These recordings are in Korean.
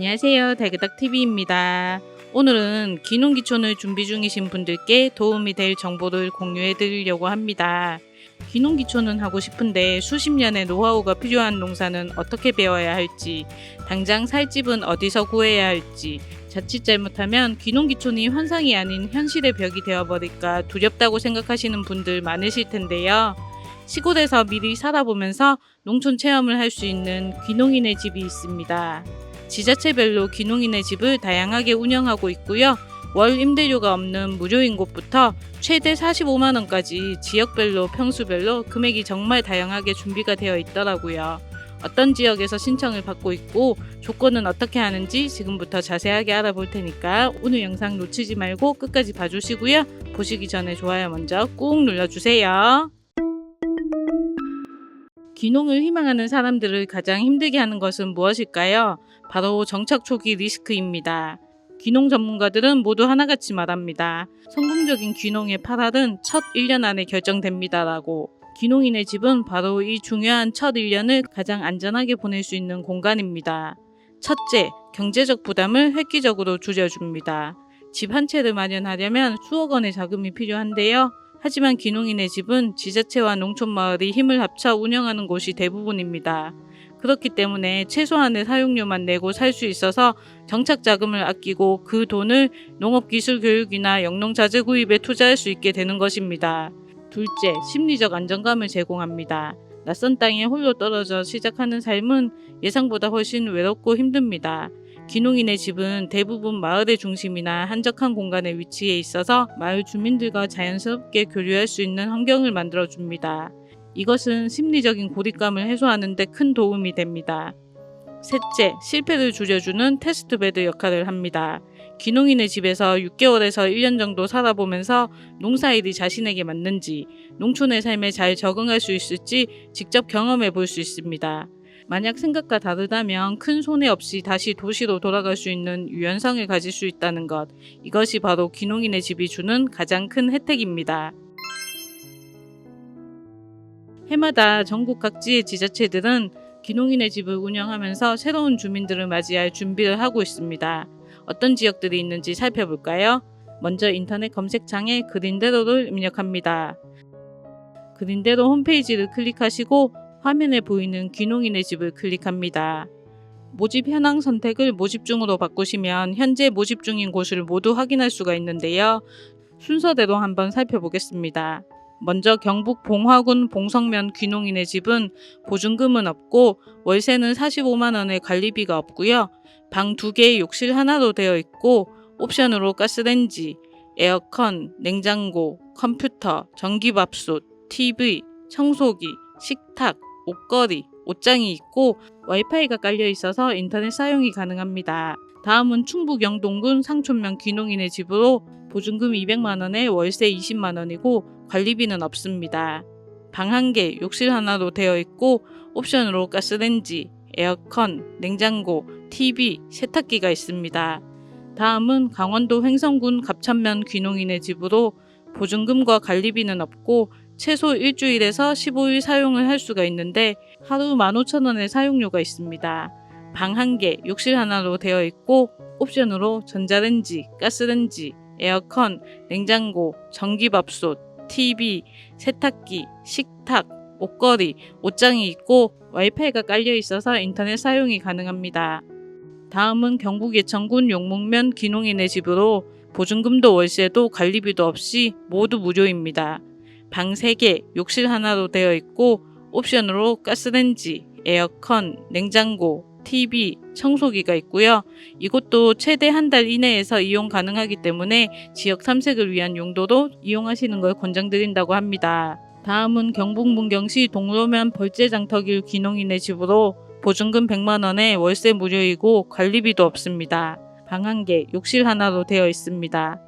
안녕하세요. 달그닥TV입니다. 오늘은 기농기촌을 준비 중이신 분들께 도움이 될 정보를 공유해 드리려고 합니다. 기농기촌은 하고 싶은데 수십 년의 노하우가 필요한 농사는 어떻게 배워야 할지, 당장 살 집은 어디서 구해야 할지, 자칫 잘못하면 기농기촌이 환상이 아닌 현실의 벽이 되어버릴까 두렵다고 생각하시는 분들 많으실 텐데요. 시골에서 미리 살아보면서 농촌 체험을 할 수 있는 귀농인의 집이 있습니다. 지자체별로 귀농인의 집을 다양하게 운영하고 있고요. 월 임대료가 없는 무료인 곳부터 최대 45만 원까지 지역별로 평수별로 금액이 정말 다양하게 준비가 되어 있더라고요. 어떤 지역에서 신청을 받고 있고 조건은 어떻게 하는지 지금부터 자세하게 알아볼 테니까 오늘 영상 놓치지 말고 끝까지 봐주시고요. 보시기 전에 좋아요 먼저 꾹 눌러주세요. 귀농을 희망하는 사람들을 가장 힘들게 하는 것은 무엇일까요? 바로 정착 초기 리스크입니다. 귀농 전문가들은 모두 하나같이 말합니다. 성공적인 귀농의 파랄은 첫 1년 안에 결정됩니다라고. 귀농인의 집은 바로 이 중요한 첫 1년을 가장 안전하게 보낼 수 있는 공간입니다. 첫째, 경제적 부담을 획기적으로 줄여줍니다. 집 한 채를 마련하려면 수억 원의 자금이 필요한데요. 하지만 귀농인의 집은 지자체와 농촌마을이 힘을 합쳐 운영하는 곳이 대부분입니다. 그렇기 때문에 최소한의 사용료만 내고 살 수 있어서 정착 자금을 아끼고 그 돈을 농업기술 교육이나 영농자재 구입에 투자할 수 있게 되는 것입니다. 둘째, 심리적 안정감을 제공합니다. 낯선 땅에 홀로 떨어져 시작하는 삶은 예상보다 훨씬 외롭고 힘듭니다. 기농인의 집은 대부분 마을의 중심이나 한적한 공간에 위치해 있어서 마을 주민들과 자연스럽게 교류할 수 있는 환경을 만들어 줍니다. 이것은 심리적인 고립감을 해소하는 데 큰 도움이 됩니다. 셋째, 실패를 줄여주는 테스트베드 역할을 합니다. 기농인의 집에서 6개월에서 1년 정도 살아보면서 농사일이 자신에게 맞는지, 농촌의 삶에 잘 적응할 수 있을지 직접 경험해 볼 수 있습니다. 만약 생각과 다르다면 큰 손해 없이 다시 도시로 돌아갈 수 있는 유연성을 가질 수 있다는 것. 이것이 바로 기농인의 집이 주는 가장 큰 혜택입니다. 해마다 전국 각지의 지자체들은 기농인의 집을 운영하면서 새로운 주민들을 맞이할 준비를 하고 있습니다. 어떤 지역들이 있는지 살펴볼까요? 먼저 인터넷 검색창에 그린대로를 입력합니다. 그린대로 홈페이지를 클릭하시고 화면에 보이는 귀농인의 집을 클릭합니다. 모집 현황 선택을 모집 중으로 바꾸시면 현재 모집 중인 곳을 모두 확인할 수가 있는데요. 순서대로 한번 살펴보겠습니다. 먼저 경북 봉화군 봉성면 귀농인의 집은 보증금은 없고 월세는 45만 원의 관리비가 없고요. 방두 개의 욕실 하나로 되어 있고 옵션으로 가스레인지, 에어컨, 냉장고, 컴퓨터, 전기밥솥, TV, 청소기, 식탁, 옷걸이, 옷장이 있고 와이파이가 깔려 있어서 인터넷 사용이 가능합니다. 다음은 충북 영동군 상촌면 귀농인의 집으로 보증금 200만 원에 월세 20만 원이고 관리비는 없습니다. 방 한 개, 욕실 하나로 되어 있고 옵션으로 가스레인지, 에어컨, 냉장고, TV, 세탁기가 있습니다. 다음은 강원도 횡성군 갑천면 귀농인의 집으로 보증금과 관리비는 없고 최소 일주일에서 15일 사용을 할 수가 있는데 하루 15,000원의 사용료가 있습니다. 방 한 개, 욕실 하나로 되어 있고 옵션으로 전자레인지, 가스레인지, 에어컨, 냉장고, 전기밥솥, TV, 세탁기, 식탁, 옷걸이, 옷장이 있고 와이파이가 깔려 있어서 인터넷 사용이 가능합니다. 다음은 경북 예천군 용목면 기농인의 집으로 보증금도 월세도 관리비도 없이 모두 무료입니다. 방 3개, 욕실 하나로 되어 있고 옵션으로 가스레인지, 에어컨, 냉장고, TV, 청소기가 있고요. 이곳도 최대 한 달 이내에서 이용 가능하기 때문에 지역 탐색을 위한 용도로 이용하시는 걸 권장드린다고 합니다. 다음은 경북 문경시 동로면 벌재장터길 귀농인의 집으로 보증금 100만 원에 월세 무료이고 관리비도 없습니다. 방 한 개, 욕실 하나로 되어 있습니다.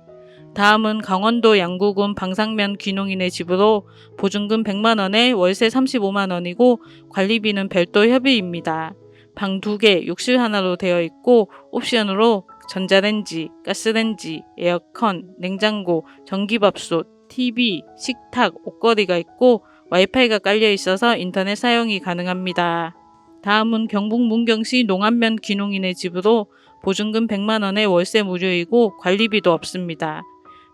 다음은 강원도 양구군 방상면 귀농인의 집으로 보증금 100만 원에 월세 35만 원이고 관리비는 별도 협의입니다. 방두 개, 욕실 하나로 되어 있고 옵션으로 전자레인지, 가스레인지, 에어컨, 냉장고, 전기밥솥, TV, 식탁, 옷걸이가 있고 와이파이가 깔려 있어서 인터넷 사용이 가능합니다. 다음은 경북 문경시 농안면 귀농인의 집으로 보증금 100만 원에 월세 무료이고 관리비도 없습니다.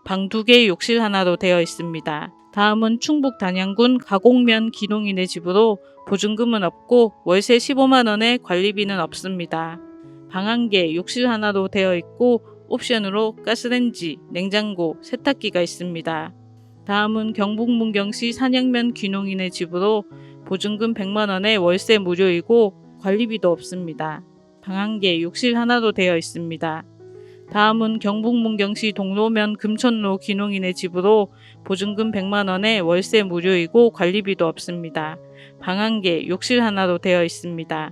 방 2개, 욕실 하나로 되어 있습니다. 다음은 충북 단양군 가곡면 귀농인의 집으로 보증금은 없고 월세 15만 원에 관리비는 없습니다. 방 1개, 욕실 하나로 되어 있고 옵션으로 가스레인지, 냉장고, 세탁기가 있습니다. 다음은 경북 문경시 산양면 귀농인의 집으로 보증금 100만 원에 월세 무료이고 관리비도 없습니다. 방 1개, 욕실 하나로 되어 있습니다. 다음은 경북 문경시 동로면 금천로 귀농인의 집으로 보증금 100만 원에 월세 무료이고 관리비도 없습니다. 방 1개, 욕실 하나로 되어 있습니다.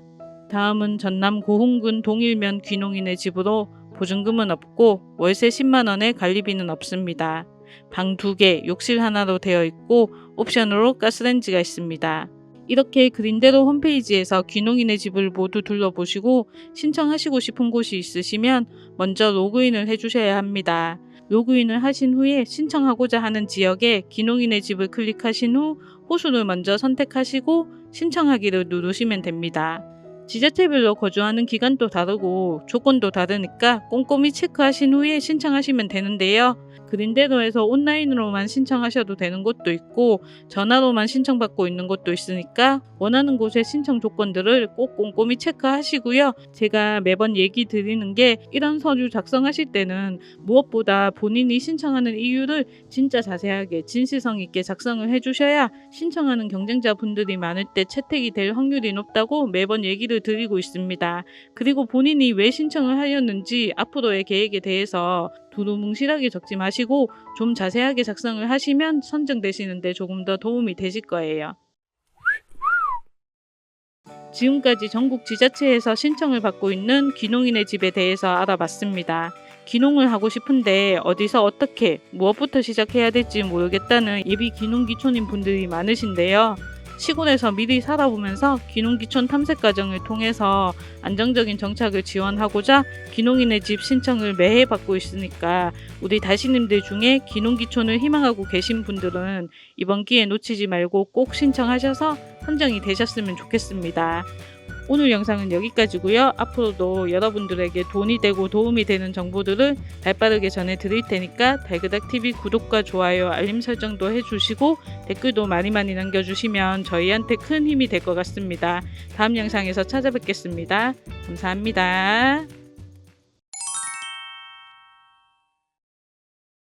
다음은 전남 고흥군 동일면 귀농인의 집으로 보증금은 없고 월세 10만 원에 관리비는 없습니다. 방 2개, 욕실 하나로 되어 있고 옵션으로 가스레인지가 있습니다. 이렇게 그린대로 홈페이지에서 귀농인의 집을 모두 둘러보시고 신청하시고 싶은 곳이 있으시면 먼저 로그인을 해주셔야 합니다. 로그인을 하신 후에 신청하고자 하는 지역에 귀농인의 집을 클릭하신 후 호수를 먼저 선택하시고 신청하기를 누르시면 됩니다. 지자체별로 거주하는 기간도 다르고 조건도 다르니까 꼼꼼히 체크하신 후에 신청하시면 되는데요. 그린대로에서 온라인으로만 신청하셔도 되는 곳도 있고 전화로만 신청받고 있는 곳도 있으니까 원하는 곳의 신청 조건들을 꼭 꼼꼼히 체크하시고요. 제가 매번 얘기 드리는 게 이런 서류 작성하실 때는 무엇보다 본인이 신청하는 이유를 진짜 자세하게 진실성 있게 작성을 해주셔야 신청하는 경쟁자분들이 많을 때 채택이 될 확률이 높다고 매번 얘기를 드리고 있습니다. 그리고 본인이 왜 신청을 하였는지 앞으로의 계획에 대해서 두루 뭉실하게 적지 마시고 좀 자세하게 작성을 하시면 선정되시는데 조금 더 도움이 되실 거예요. 지금까지 전국 지자체에서 신청을 받고 있는 귀농인의 집에 대해서 알아봤습니다. 귀농을 하고 싶은데 어디서 어떻게 무엇부터 시작해야 될지 모르겠다는 예비 귀농귀촌인 분들이 많으신데요. 시골에서 미리 살아보면서 귀농귀촌 탐색 과정을 통해서 안정적인 정착을 지원하고자 귀농인의 집 신청을 매해 받고 있으니까 우리 다시님들 중에 귀농귀촌을 희망하고 계신 분들은 이번 기회 놓치지 말고 꼭 신청하셔서 선정이 되셨으면 좋겠습니다. 오늘 영상은 여기까지고요. 앞으로도 여러분들에게 돈이 되고 도움이 되는 정보들을 발빠르게 전해 드릴 테니까 달그닥TV 구독과 좋아요, 알림 설정도 해주시고 댓글도 많이 많이 남겨주시면 저희한테 큰 힘이 될 것 같습니다. 다음 영상에서 찾아뵙겠습니다. 감사합니다.